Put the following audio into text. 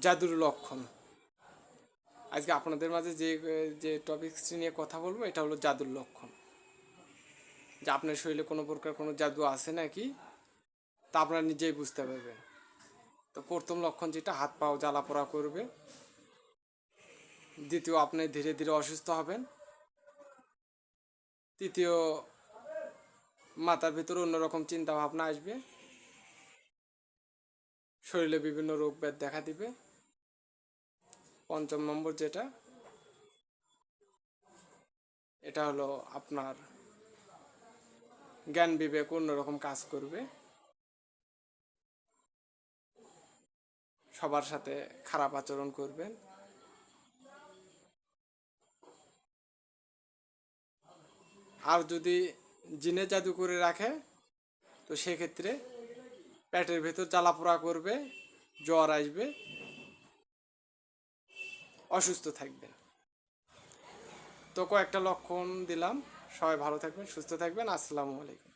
জাদুর লক্ষণ। আজকে আপনাদের মাঝে যে যে টপিকসটি নিয়ে কথা বলব, এটা হলো জাদুর লক্ষণ। যে আপনার শরীরে কোনো প্রকার কোনো জাদু আছে নাকি? তা আপনারা নিজেই বুঝতে পারবেন। তো প্রথম লক্ষণ যেটা, হাত পাও জ্বালা পোড়া করবে। দ্বিতীয়, আপনি ধীরে ধীরে অসুস্থ হবেন। তৃতীয়, মাথার ভিতরে অন্যরকম চিন্তা ভাবনা আসবে। শরীরে বিভিন্ন রোগ ব্যাধ দেখা দিবে। পঞ্চম নম্বর যেটা, এটা হলো আপনার জ্ঞান বিবেক অন্যরকম কাজ করবে। সবার সাথে খারাপ আচরণ করবেন। আর যদি জিনে জাদু করে রাখে, তো সেক্ষেত্রে পেটের ভেতর জ্বালাপোড়া করবে, জ্বর আসবে, অসুস্থ থাকবেন তো কয়েকটা লক্ষণ দিলাম। সবাই ভালো থাকবেন, সুস্থ থাকবেন। আসসালামু আলাইকুম।